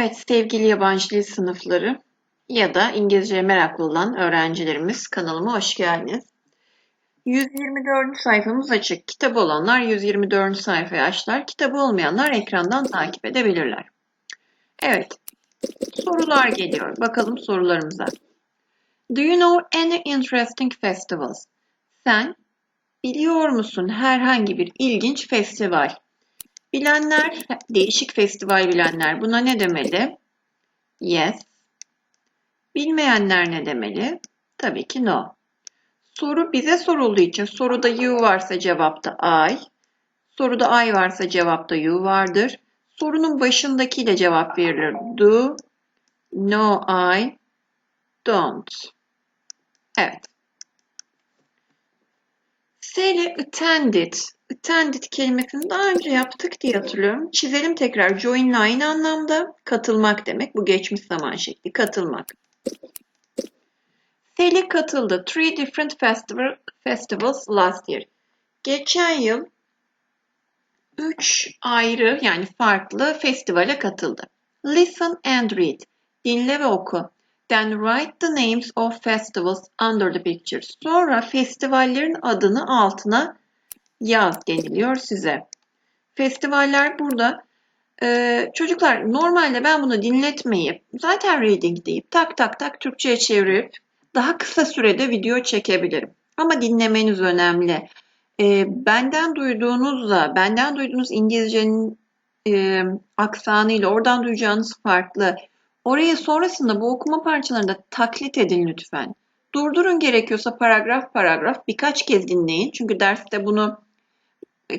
Evet sevgili yabancı dil sınıfları ya da İngilizce meraklı olan öğrencilerimiz kanalıma hoş geldiniz. 124. sayfamız açık. Kitap olanlar 124. sayfayı açlar. Kitabı olmayanlar ekrandan takip edebilirler. Evet. Sorular geliyor. Bakalım sorularımıza. Do you know any interesting festivals? Sen biliyor musun herhangi bir ilginç festival? Bilenler, değişik festival bilenler buna ne demeli? Yes. Bilmeyenler ne demeli? Tabii ki no. Soru bize sorulduğu için soruda you varsa cevapta I, soruda I varsa cevapta you vardır. Sorunun başındakiyle cevap verilir. Do, no I, don't. Evet. S ile attended. Attended kelimesini daha önce yaptık diye hatırlıyorum. Çizelim tekrar. Join ile aynı anlamda katılmak demek. Bu geçmiş zaman şekli. Katılmak. Sally katıldı. Three different festival, festivals last year. Geçen yıl üç ayrı yani farklı festivale katıldı. Listen and read. Dinle ve oku. Then write the names of festivals under the pictures. Sonra festivallerin adını altına yaz deniliyor size. Festivaller burada. Ee, çocuklar normalde ben bunu dinletmeyip zaten reading deyip tak tak tak Türkçe'ye çevirip daha kısa sürede video çekebilirim. Ama dinlemeniz önemli. Ee, benden duyduğunuzla, benden duyduğunuz İngilizcenin e, aksanıyla oradan duyacağınız farklı. Oraya sonrasında bu okuma parçalarında taklit edin lütfen. Durdurun gerekiyorsa paragraf paragraf birkaç kez dinleyin. Çünkü derste bunu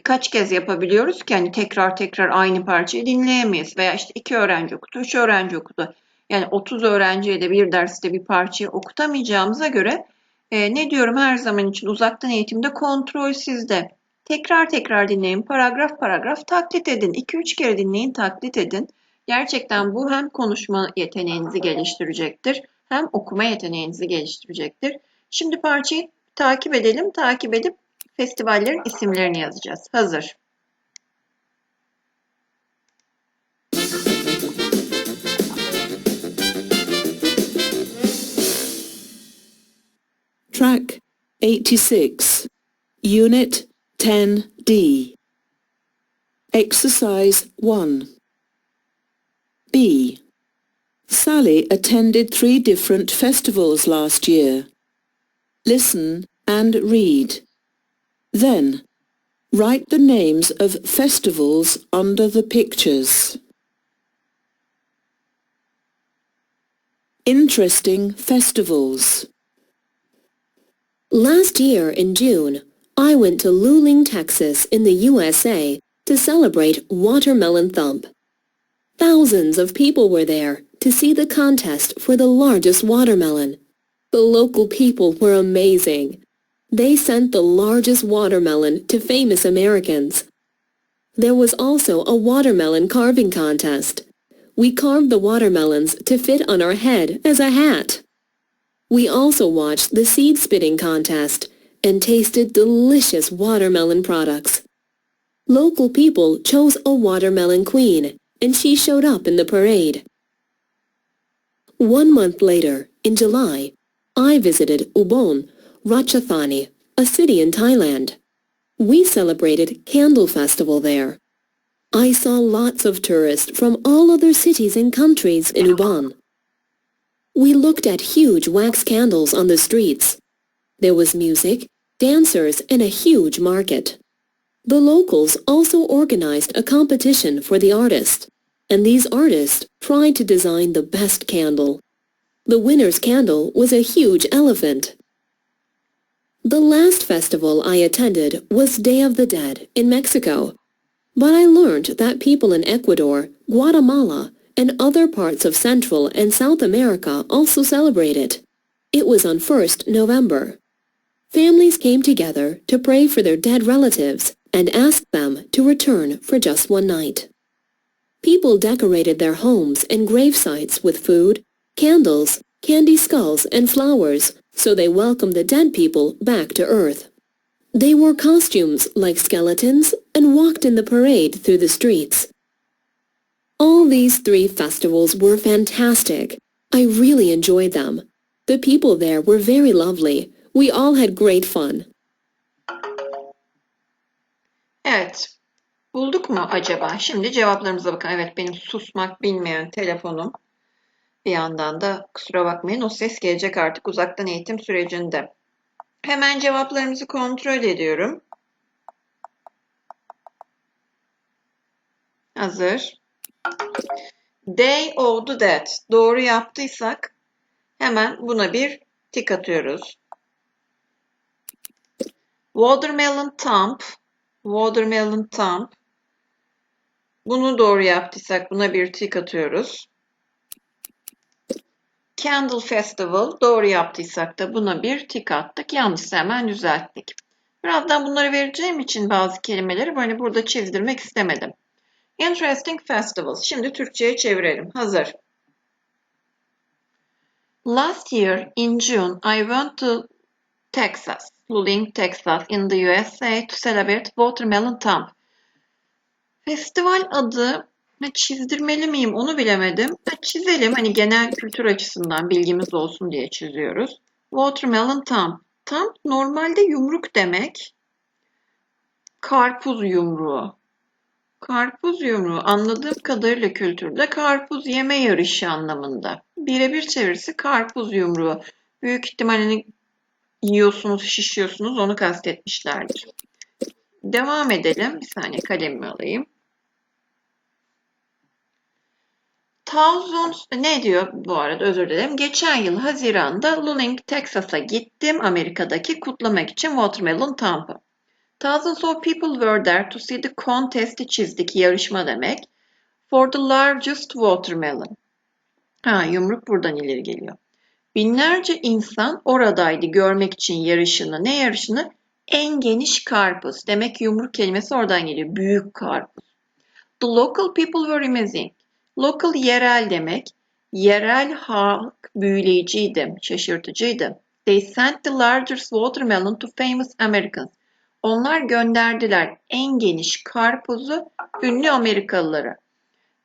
kaç kez yapabiliyoruz ki hani tekrar tekrar aynı parçayı dinleyemeyiz. Veya işte iki öğrenci okudu, üç öğrenci okudu. Yani 30 öğrenciye de bir derste bir parçayı okutamayacağımıza göre e, ne diyorum her zaman için uzaktan eğitimde kontrol sizde. Tekrar tekrar dinleyin, paragraf paragraf taklit edin. 2-3 kere dinleyin, taklit edin. Gerçekten bu hem konuşma yeteneğinizi geliştirecektir, hem okuma yeteneğinizi geliştirecektir. Şimdi parçayı takip edelim. Takip edip festivallerin isimlerini yazacağız. Hazır. Track 86, Unit 10D. Exercise 1. B. Sally attended three different festivals last year. Listen and read. Then, write the names of festivals under the pictures. Interesting festivals. Last year in June, I went to Luling, Texas in the USA to celebrate Watermelon Thump. Thousands of people were there to see the contest for the largest watermelon. The local people were amazing. They sent the largest watermelon to famous Americans. There was also a watermelon carving contest. We carved the watermelons to fit on our head as a hat. We also watched the seed spitting contest and tasted delicious watermelon products. Local people chose a watermelon queen, and she showed up in the parade. One month later, in July, I visited Ubon, Ratchathani, a city in Thailand. We celebrated Candle Festival there. I saw lots of tourists from all other cities and countries in Ubon. We looked at huge wax candles on the streets. There was music, dancers, and a huge market. The locals also organized a competition for the artist, and these artists tried to design the best candle. The winner's candle was a huge elephant. The last festival I attended was Day of the Dead in Mexico, but I learned that people in Ecuador, Guatemala, and other parts of Central and South America also celebrate it. It was on 1st November. Families came together to pray for their dead relatives and asked them to return for just one night. People decorated their homes and grave sites with food, candles, candy skulls, and flowers so they welcomed the dead people back to Earth. They wore costumes like skeletons and walked in the parade through the streets. All these three festivals were fantastic. I really enjoyed them. The people there were very lovely. We all had great fun. Evet. Bulduk mu acaba? Şimdi cevaplarımıza bakın. Evet benim susmak bilmeyen telefonum. Bir yandan da kusura bakmayın o ses gelecek artık uzaktan eğitim sürecinde. Hemen cevaplarımızı kontrol ediyorum. Hazır. They oldu that. Doğru yaptıysak hemen buna bir tik atıyoruz. Watermelon Thump. Watermelon Thump. Bunu doğru yaptıysak buna bir tik atıyoruz. Candle Festival doğru yaptıysak da buna bir tik attık. Yanlışsa hemen düzelttik. Birazdan bunları vereceğim için bazı kelimeleri böyle burada çizdirmek istemedim. Interesting Festivals. Şimdi Türkçe'ye çevirelim. Hazır. Last year in June I went to Texas, Luling, Texas in the USA to celebrate Watermelon Thump. Festival adı ne çizdirmeli miyim onu bilemedim. Çizelim hani genel kültür açısından bilgimiz olsun diye çiziyoruz. Watermelon Thump. Thump normalde yumruk demek. Karpuz yumruğu. Karpuz yumruğu anladığım kadarıyla kültürde karpuz yeme yarışı anlamında. Birebir çevirisi karpuz yumruğu. Büyük ihtimalle yiyorsunuz, şişiyorsunuz onu kastetmişlerdir. Devam edelim. Bir saniye kalemimi alayım. Thousands ne diyor bu arada özür dilerim. Geçen yıl Haziran'da Luling, Texas'a gittim Amerika'daki kutlamak için Watermelon Thump'ı. Thousands of people were there to see the contest'i çizdik yarışma demek. For the largest watermelon. Ha yumruk buradan ileri geliyor. Binlerce insan oradaydı görmek için yarışını. Ne yarışını? En geniş karpuz. Demek yumruk kelimesi oradan geliyor. Büyük karpuz. The local people were amazing. Local yerel demek. Yerel halk büyüleyiciydi, şaşırtıcıydı. They sent the largest watermelon to famous Americans. Onlar gönderdiler en geniş karpuzu ünlü Amerikalılara.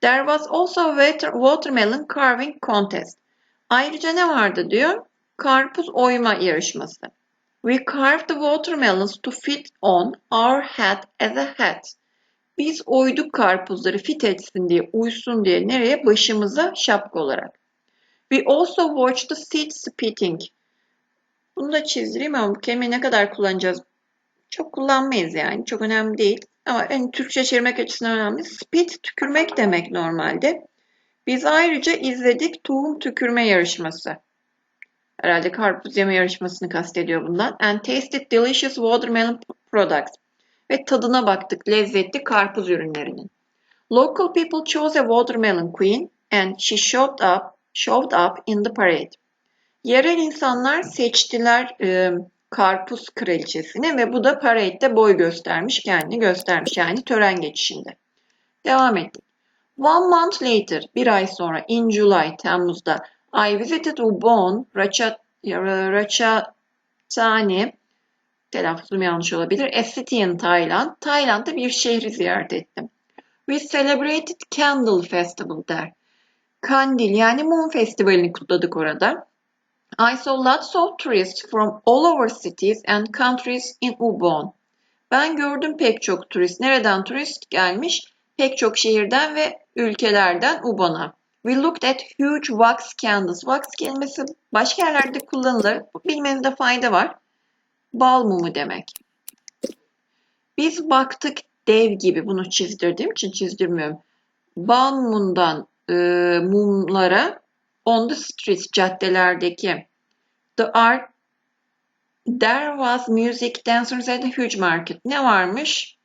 There was also a watermelon carving contest. Ayrıca ne vardı diyor? Karpuz oyma yarışması. We carved the watermelons to fit on our hat as a hat. Biz oyduk karpuzları fit etsin diye, uysun diye nereye? Başımıza şapka olarak. We also watched the seed spitting. Bunu da çizdireyim ama bu kelimeyi ne kadar kullanacağız? Çok kullanmayız yani. Çok önemli değil. Ama yani Türkçe çevirmek açısından önemli. Spit tükürmek demek normalde. Biz ayrıca izledik tohum tükürme yarışması. Herhalde karpuz yeme yarışmasını kastediyor bundan. And tasted delicious watermelon products. Ve tadına baktık lezzetli karpuz ürünlerinin. Local people chose a watermelon queen and she showed up, showed up in the parade. Yerel insanlar seçtiler e, karpuz kraliçesini ve bu da parade'de boy göstermiş, kendini göstermiş yani tören geçişinde. Devam ettik. One month later, bir ay sonra in July, Temmuz'da I visited Ubon, Ratchathani, telaffuzum yanlış olabilir, a city in Thailand. Tayland'da bir şehri ziyaret ettim. We celebrated Candle Festival der. Kandil yani mum festivalini kutladık orada. I saw lots of tourists from all over cities and countries in Ubon. Ben gördüm pek çok turist. Nereden turist gelmiş? Pek çok şehirden ve ülkelerden Ubon'a. We looked at huge wax candles. Wax kelimesi başka yerlerde kullanılır. Bilmenizde fayda var. Bal mumu demek. Biz baktık dev gibi bunu çizdirdiğim için çizdirmiyorum. Bal mumundan e, mumlara on the streets caddelerdeki the art there was music dancers at a huge market. Ne varmış?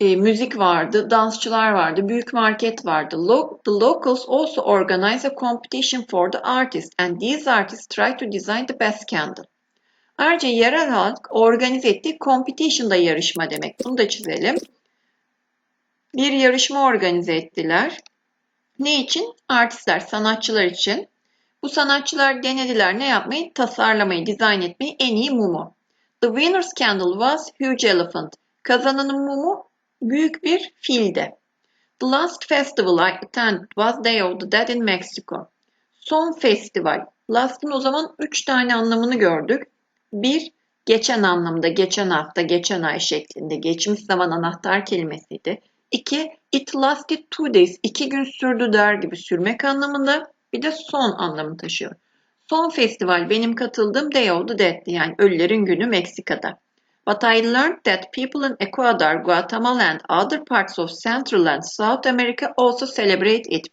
E, müzik vardı, dansçılar vardı, büyük market vardı. Lo the locals also organize a competition for the artists and these artists try to design the best candle. Ayrıca yerel halk organize ettiği competition'da yarışma demek. Bunu da çizelim. Bir yarışma organize ettiler. Ne için? Artistler, sanatçılar için. Bu sanatçılar denediler ne yapmayı? Tasarlamayı, dizayn etmeyi en iyi mumu. The winner's candle was huge elephant. Kazananın mumu büyük bir fildi. The last festival I attended was Day of the Dead in Mexico. Son festival. Last'ın o zaman üç tane anlamını gördük. Bir, geçen anlamda, geçen hafta, geçen ay şeklinde geçmiş zaman anahtar kelimesiydi. İki, it lasted two days, iki gün sürdü der gibi sürmek anlamında. Bir de son anlamı taşıyor. Son festival benim katıldığım Day of the Dead'di yani Ölülerin Günü Meksika'da. But I learned that people in Ecuador, Guatemala and other parts of Central and South America also celebrate it.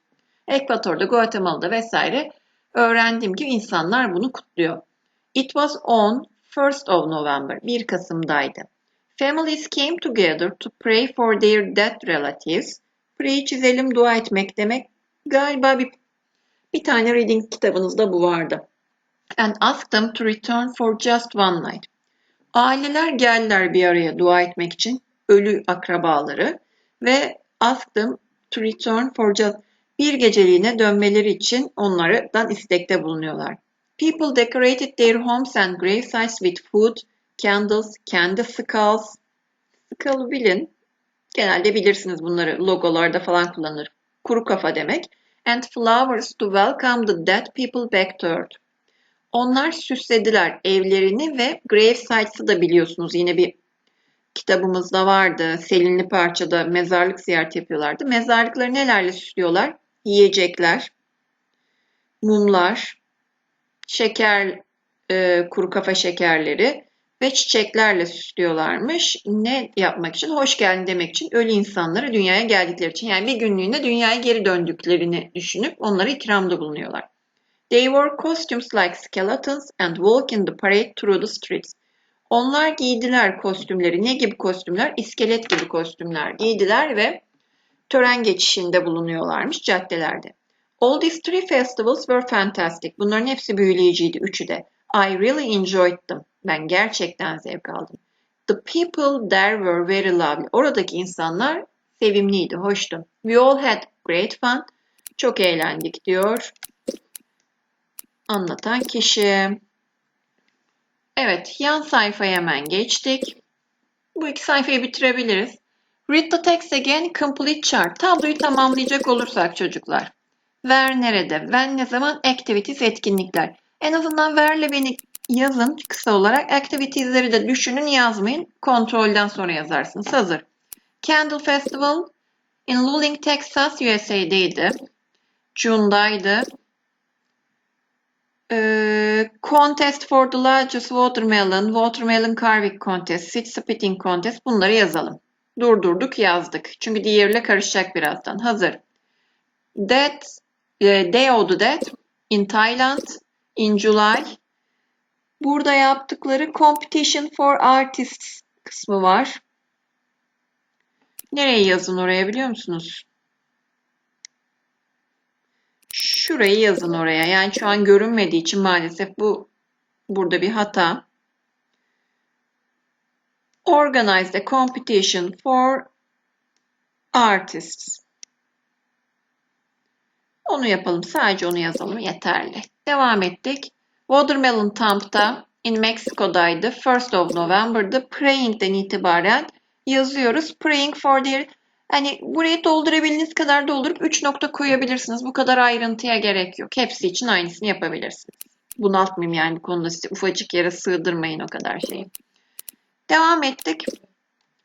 Ekvator'da, Guatemala'da vesaire öğrendiğim gibi insanlar bunu kutluyor. It was on 1st of November, 1 Kasım'daydı. Families came together to pray for their dead relatives. Pray çizelim, dua etmek demek. Galiba bir, bir tane reading kitabınızda bu vardı. And asked them to return for just one night. Aileler geldiler bir araya dua etmek için. Ölü akrabaları ve asked them to return for just bir geceliğine dönmeleri için onlardan istekte bulunuyorlar. People decorated their homes and gravesites with food, candles, candy skulls. Skull'u bilin. Genelde bilirsiniz bunları logolarda falan kullanılır. Kuru kafa demek. And flowers to welcome the dead people back to earth. Onlar süslediler evlerini ve gravesites'ı da biliyorsunuz yine bir kitabımızda vardı. Selinli parçada mezarlık ziyareti yapıyorlardı. Mezarlıkları nelerle süslüyorlar? Yiyecekler, mumlar, şeker, e, kuru kafa şekerleri ve çiçeklerle süslüyorlarmış. Ne yapmak için? Hoş geldin demek için ölü insanlara dünyaya geldikleri için yani bir günlüğüne dünyaya geri döndüklerini düşünüp onlara ikramda bulunuyorlar. They wore costumes like skeletons and walk in the parade through the streets. Onlar giydiler kostümleri. Ne gibi kostümler? İskelet gibi kostümler giydiler ve tören geçişinde bulunuyorlarmış caddelerde. All these three festivals were fantastic. Bunların hepsi büyüleyiciydi, üçü de. I really enjoyed them. Ben gerçekten zevk aldım. The people there were very lovely. Oradaki insanlar sevimliydi, hoştu. We all had great fun. Çok eğlendik diyor. Anlatan kişi. Evet, yan sayfaya hemen geçtik. Bu iki sayfayı bitirebiliriz. Read the text again, complete chart. Tabloyu tamamlayacak olursak çocuklar. Where nerede? When ne zaman? Activities, etkinlikler. En azından where'le beni yazın kısa olarak. Activities'leri de düşünün yazmayın. Kontrolden sonra yazarsınız. Hazır. Candle Festival in Luling, Texas, USA'deydi. June'daydı. Ee, contest for the largest watermelon, watermelon carving contest, seed splitting contest bunları yazalım. Durdurduk yazdık. Çünkü diğeriyle karışacak birazdan. Hazır. That, e, Day of the Dead in Thailand in July. Burada yaptıkları Competition for Artists kısmı var. Nereye yazın oraya biliyor musunuz? Şurayı yazın oraya. Yani şu an görünmediği için maalesef bu burada bir hata. Organize a competition for artists. Onu yapalım. Sadece onu yazalım. Yeterli. Devam ettik. Watermelon Thump'ta in Mexico'daydı. 1st of November'da Praying'den itibaren yazıyoruz. Praying for their Hani burayı doldurabildiğiniz kadar doldurup 3 nokta koyabilirsiniz. Bu kadar ayrıntıya gerek yok. Hepsi için aynısını yapabilirsiniz. Bunaltmayayım yani bu konuda size ufacık yere sığdırmayın o kadar şeyi. Devam ettik.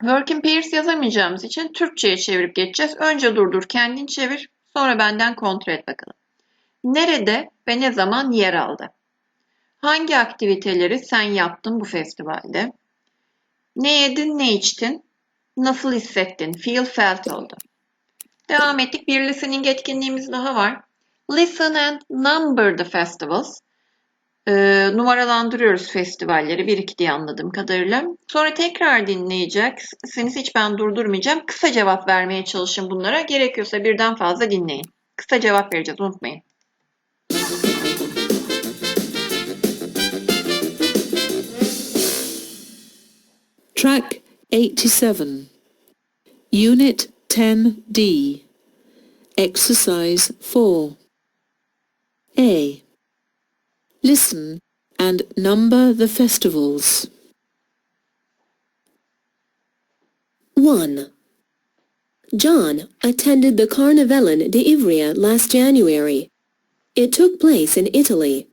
Work in pairs yazamayacağımız için Türkçe'ye çevirip geçeceğiz. Önce durdur kendin çevir. Sonra benden kontrol et bakalım. Nerede ve ne zaman yer aldı? Hangi aktiviteleri sen yaptın bu festivalde? Ne yedin, ne içtin? Nasıl hissettin? Feel felt oldu. Devam ettik. Bir listening etkinliğimiz daha var. Listen and number the festivals. Ee, numaralandırıyoruz festivalleri. Bir iki diye anladığım kadarıyla. Sonra tekrar dinleyeceksiniz. Hiç ben durdurmayacağım. Kısa cevap vermeye çalışın bunlara. Gerekiyorsa birden fazla dinleyin. Kısa cevap vereceğiz unutmayın. Track 87. Unit 10D. Exercise 4. A. Listen and number the festivals. 1. John attended the Carnevalen di Ivrea last January. It took place in Italy.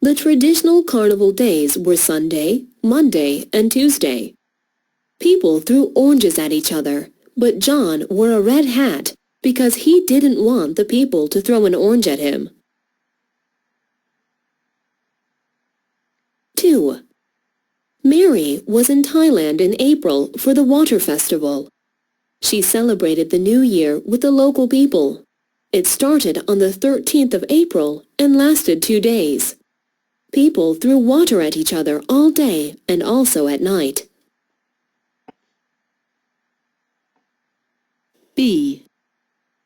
The traditional carnival days were Sunday, Monday, and Tuesday. People threw oranges at each other, but John wore a red hat because he didn't want the people to throw an orange at him. 2. Mary was in Thailand in April for the Water Festival. She celebrated the new year with the local people. It started on the 13th of April and lasted two days. People threw water at each other all day and also at night. B.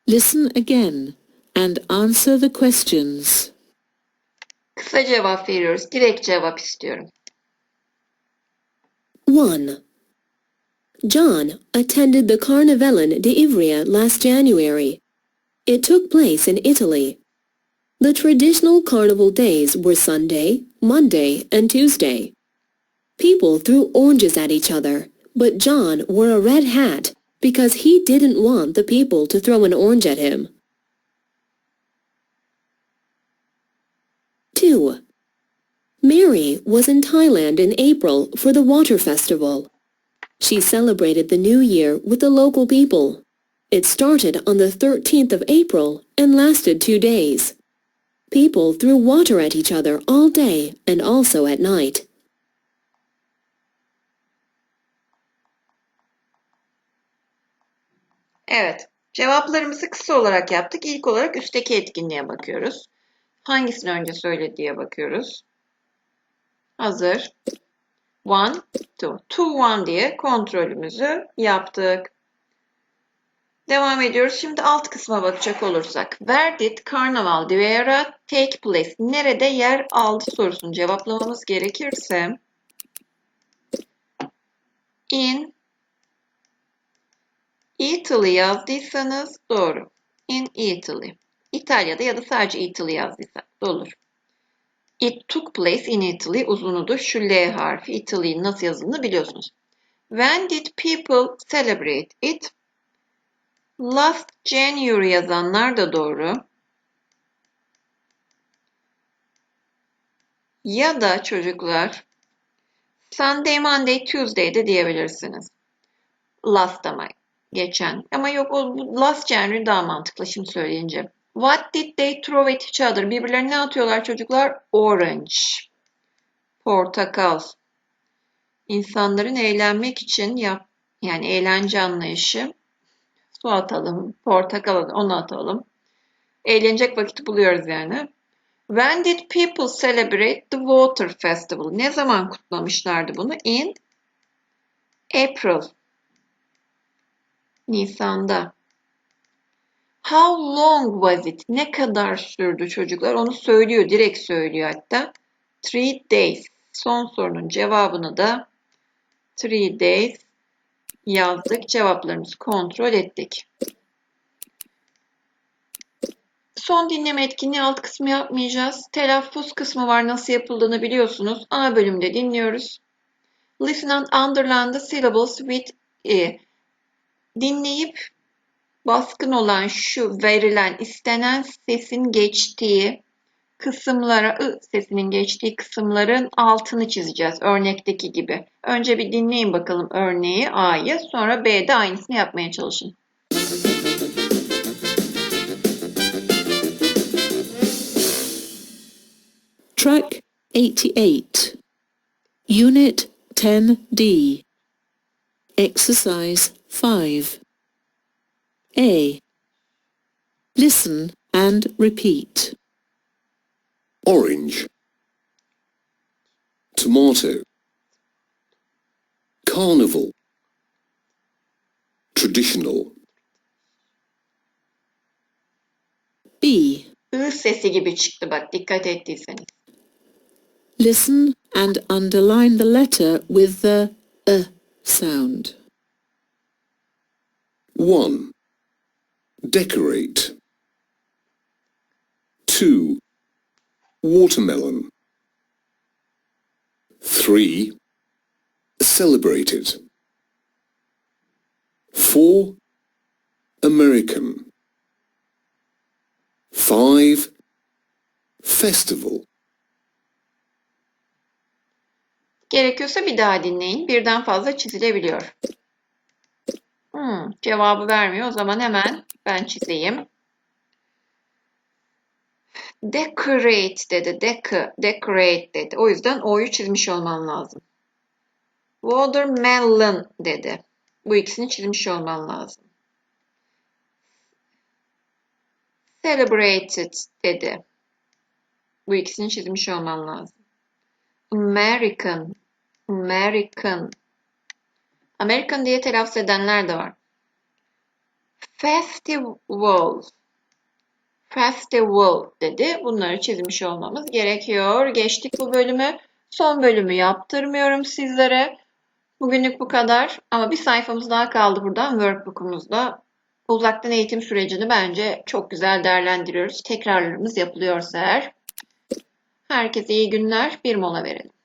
Listen again and answer the questions. Kısa cevap veriyoruz. Direkt cevap istiyorum. 1. John attended the Carnevalen di Ivrea last January. It took place in Italy. The traditional carnival days were Sunday, Monday, and Tuesday. People threw oranges at each other, but John wore a red hat because he didn't want the people to throw an orange at him. 2. Mary was in Thailand in April for the Water Festival. She celebrated the new year with the local people. It started on the 13th of April and lasted two days. People threw water at each other all day and also at night. Evet. Cevaplarımızı kısa olarak yaptık. İlk olarak üstteki etkinliğe bakıyoruz. Hangisini önce söylediğe bakıyoruz. Hazır. One, two. Two, one diye kontrolümüzü yaptık. Devam ediyoruz. Şimdi alt kısma bakacak olursak. Where did Carnaval de Vera take place? Nerede yer aldı sorusunu cevaplamamız gerekirse in Italy yazdıysanız doğru. In Italy. İtalya'da ya da sadece Italy yazdıysak da olur. It took place in Italy uzunudur. Şu L harfi Italy'nin nasıl yazıldığını biliyorsunuz. When did people celebrate it? Last January yazanlar da doğru. Ya da çocuklar Sunday, Monday, Tuesday de diyebilirsiniz. Last ama geçen. Ama yok o last January daha mantıklı şimdi söyleyince. What did they throw at each other? Birbirlerine ne atıyorlar çocuklar? Orange. Portakal. İnsanların eğlenmek için yap yani eğlence anlayışı. Su atalım, portakal onu atalım. Eğlenecek vakit buluyoruz yani. When did people celebrate the water festival? Ne zaman kutlamışlardı bunu? In April. Nisan'da. How long was it? Ne kadar sürdü çocuklar? Onu söylüyor, direkt söylüyor hatta. Three days. Son sorunun cevabını da three days yazdık. Cevaplarımızı kontrol ettik. Son dinleme etkinliği alt kısmı yapmayacağız. Telaffuz kısmı var. Nasıl yapıldığını biliyorsunuz. A bölümde dinliyoruz. Listen and underline the syllables with e. Dinleyip baskın olan şu verilen istenen sesin geçtiği kısımlara ı sesinin geçtiği kısımların altını çizeceğiz örnekteki gibi. Önce bir dinleyin bakalım örneği A'yı sonra B'de aynısını yapmaya çalışın. Track 88. Unit 10D. Exercise 5. A. Listen and repeat. orange, tomato, carnival, traditional, B. I sesi gibi çıktı bak dikkat ettiyseniz. Listen and underline the letter with the uh sound. 1. Decorate. 2. Watermelon. 3. Celebrated. 4. American. 5. Festival. Gerekiyorsa bir daha dinleyin. Birden fazla çizilebiliyor. Hmm, cevabı vermiyor. O zaman hemen ben çizeyim. Decorate dedi. Deco, decorate dedi. O yüzden O'yu çizmiş olman lazım. Watermelon dedi. Bu ikisini çizmiş olman lazım. Celebrated dedi. Bu ikisini çizmiş olman lazım. American, American. American diye telaffuz edenler de var. Festival, festival dedi. Bunları çizmiş olmamız gerekiyor. Geçtik bu bölümü. Son bölümü yaptırmıyorum sizlere. Bugünlük bu kadar. Ama bir sayfamız daha kaldı buradan workbook'umuzda. Uzaktan eğitim sürecini bence çok güzel değerlendiriyoruz. Tekrarlarımız yapılıyorsa eğer. Herkese iyi günler. Bir mola verelim.